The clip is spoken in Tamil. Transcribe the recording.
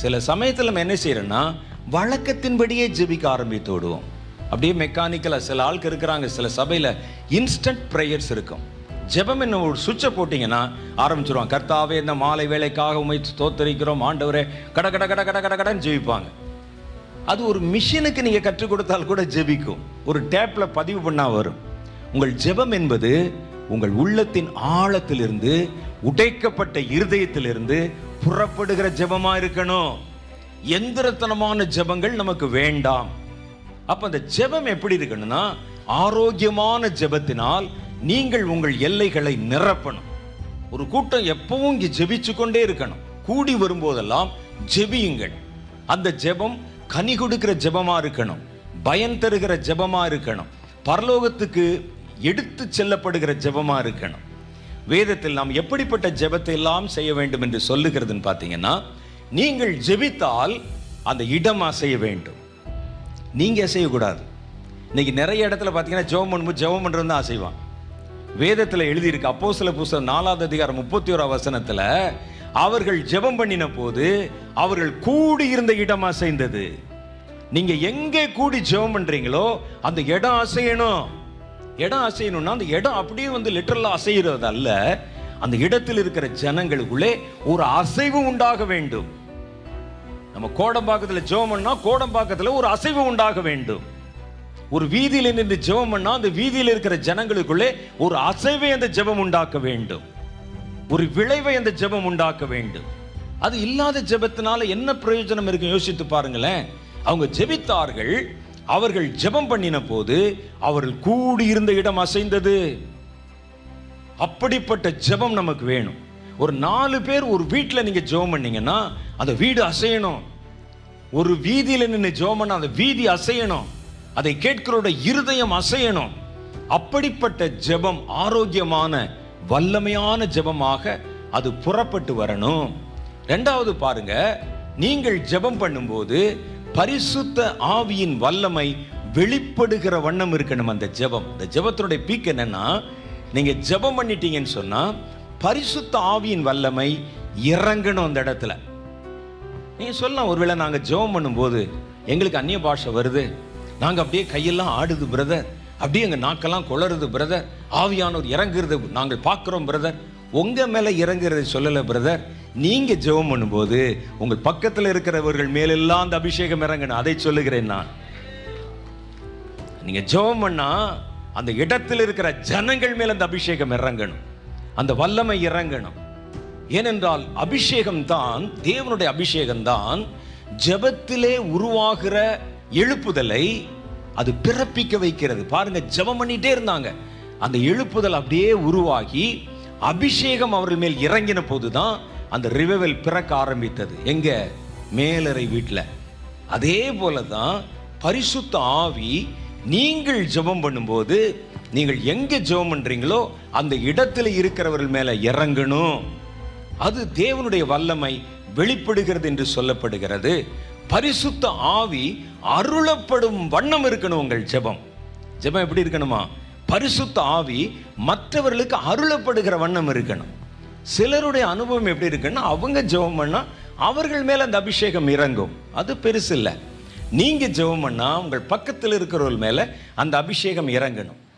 சில சமயத்தில் நம்ம என்ன செய்கிறோன்னா வழக்கத்தின்படியே ஜெபிக்க ஆரம்பித்து விடுவோம். அப்படியே மெக்கானிக்கலாக சில ஆளுக்கு இருக்கிறாங்க சில சபையில் இன்ஸ்டன்ட் ப்ரேயர்ஸ் இருக்கும். ஜெபம் என்ன ஒரு சுவிட்சை போட்டிங்கன்னா ஆரம்பிச்சிருவாங்க. கர்த்தாவே இந்த மாலை வேலைக்காக உமை தோத்தரிக்கிறோம் ஆண்டவரே. கட கட கட கட கட கடன்னு ஜெபிப்பாங்க. அது ஒரு மிஷினுக்கு நீங்கள் கற்றுக் கொடுத்தால் கூட ஜெபிக்கும். ஒரு டேப்பில் பதிவு பண்ணால் வரும். உங்கள் ஜெபம் என்பது உங்கள் உள்ளத்தின் ஆழத்திலிருந்து உடைக்கப்பட்ட இருதயத்திலிருந்து புறப்படுகிற ஜெபமா இருக்கணும். எந்திரத்தனமான ஜெபங்கள் நமக்கு வேண்டாம். அப்ப அந்த ஜெபம் எப்படி இருக்கணும்னா ஆரோக்கியமான ஜெபத்தினால் நீங்கள் உங்கள் எல்லைகளை நிரப்பணும். ஒரு கூட்டம் எப்பவும் இங்கே ஜெபிச்சு கொண்டே இருக்கணும். கூடி வரும்போதெல்லாம் ஜெபியுங்கள். அந்த ஜெபம் கனி கொடுக்கிற ஜெபமா இருக்கணும். பயன் தருகிற ஜெபமா இருக்கணும். பரலோகத்துக்கு எடுத்து செல்லப்படுகிற ஜெபமா இருக்கணும். வேதத்தில் நாம் எப்படிப்பட்ட ஜெபத்தை எல்லாம் செய்ய வேண்டும் என்று சொல்லுகிறதுன்னு பார்த்தீங்கன்னா நீங்கள் ஜெபித்தால் அந்த இடம் அசைய வேண்டும். நீங்கள் அசையக்கூடாது. இன்னைக்கு நிறைய இடத்துல பார்த்தீங்கன்னா ஜெபம் பண்ணும்போது ஜெபம் பண்ணுறது தான் அசைவான். வேதத்தில் எழுதியிருக்கு அப்போ சில புஸ்தகம் நாலாவது அதிகாரம் முப்பத்தி ஓரா வசனத்தில் அவர்கள் ஜெபம் பண்ணின போது அவர்கள் கூடி இருந்த இடம் அசைந்தது. நீங்கள் எங்கே கூடி ஜெபம் பண்ணுறீங்களோ அந்த இடம் அசையணும். இடம் அசையணும்னா அந்த இடம் அப்படியே வந்து லிட்டரலாக அசைகிறது அல்ல. அந்த இடத்தில் இருக்கிற ஜனங்களுக்குள்ளே ஒரு அசைவு உண்டாக வேண்டும். நம்ம கோடம்பாக்கத்தில் ஜெபம் பண்ணா கோடம்பாக்கத்தில் ஒரு அசைவு உண்டாக வேண்டும். ஒரு வீதியில் நின்று ஜெபம் பண்ணா அந்த வீதியில் இருக்கிற ஜனங்களுக்குள்ளே ஒரு அசைவை அந்த ஜெபம் உண்டாக்க வேண்டும். ஒரு விளைவை அந்த ஜெபம் உண்டாக்க வேண்டும். அது இல்லாத ஜெபத்தினால என்ன பிரயோஜனம் இருக்கு யோசித்து பாருங்களேன். அவங்க ஜெபித்தார்கள் அவர்கள் ஜெபம் பண்ணின போது அவர்கள் கூடி இருந்த இடம் அசைந்தது. அப்படிப்பட்ட ஜெபம் நமக்கு வேணும். ஒரு நாலு பேர் ஒரு வீட்டில் நீங்கள் ஜெபம் பண்ணீங்கன்னா அந்த வீடு அசையணும். ஒரு வீதியில் நின்று ஜெபம் பண்ண அந்த வீதி அசையணும். அதை கேட்கிறோட இருதயம் அசையணும். அப்படிப்பட்ட ஜெபம் ஆரோக்கியமான வல்லமையான ஜெபமாக அது புறப்பட்டு வரணும். ரெண்டாவது பாருங்க நீங்கள் ஜெபம் பண்ணும்போது பரிசுத்த ஆவியின் வல்லமை வெளிப்படுகிற வண்ணம் இருக்கணும் அந்த ஜெபம். இந்த ஜெபத்தினுடைய பீக் என்னன்னா நீங்க ஜெபம் பண்ணிட்டீங்கன்னு சொன்னா பரிசுத்த ஆவியின் வல்லமை இறங்கணும் அந்த இடத்துல. நீங்க சொல்லலாம் ஒருவேளை நாங்க ஜெபம் பண்ணும்போது எங்களுக்கு அந்நிய பாஷை வருது. நாங்க அப்படியே கையெல்லாம் ஆடுது பிரதர் அப்படியே எங்க நாக்கெல்லாம் குளருது பிரதர் ஆவியானோர் இறங்குறது நாங்கள் பார்க்குறோம் பிரதர் உங்க மேலே இறங்குறதை சொல்லலை பிரதர் நீங்கள் ஜெபம் பண்ணும்போது உங்கள் பக்கத்தில் இருக்கிறவர்கள் மேலெல்லாம் அந்த அபிஷேகம் இறங்கணும் அதை சொல்லுகிறேன் நான். நீங்கள் ஜெபம் பண்ணால் அந்த இடத்தில் இருக்கிற ஜனங்கள் மேல் அந்த அபிஷேகம் இறங்கணும். அந்த வல்லமை இறங்கணும். ஏனென்றால் அபிஷேகம் தான் தேவனுடைய அபிஷேகம் தான் ஜபத்திலே உருவாகிற எழுப்புதலை அது பிறப்பிக்க வைக்கிறது. பாருங்க ஜெபம் பண்ணிட்டே இருந்தாங்க. அந்த எழுப்புதல் அப்படியே உருவாகி அபிஷேகம் அவர்கள் மேல் இறங்கின போதுதான் அந்த ரிவைவல் பிறக்க ஆரம்பித்தது. எங்க? மேலறை வீட்டில் அதே போல தான் பரிசுத்த ஆவி நீங்கள் ஜெபம் பண்ணும்போது நீங்கள் எங்க ஜெபம் பண்றீங்களோ அந்த இடத்துல இருக்கிறவர்கள் மேல இறங்கணும். அது தேவனுடைய வல்லமை வெளிப்படுகிறது என்று சொல்லப்படுகிறது. பரிசுத்த ஆவி அருளப்படும் வண்ணம் இருக்கணும் உங்கள் ஜெபம். ஜெபம் எப்படி இருக்கணுமா? பரிசுத்த ஆவி மற்றவர்களுக்கு அருளப்படுகிற வண்ணம் இருக்கணும். சிலருடைய அனுபவம் எப்படி இருக்குன்னா அவங்க ஜெபம் பண்ணால் அவர்கள் மேலே அந்த அபிஷேகம் இறங்கும். அது பெருசு இல்லை நீங்கள் ஜெபம் பண்ணால் உங்கள் பக்கத்தில் இருக்கிறவர்கள் மேலே அந்த அபிஷேகம் இறங்கணும்.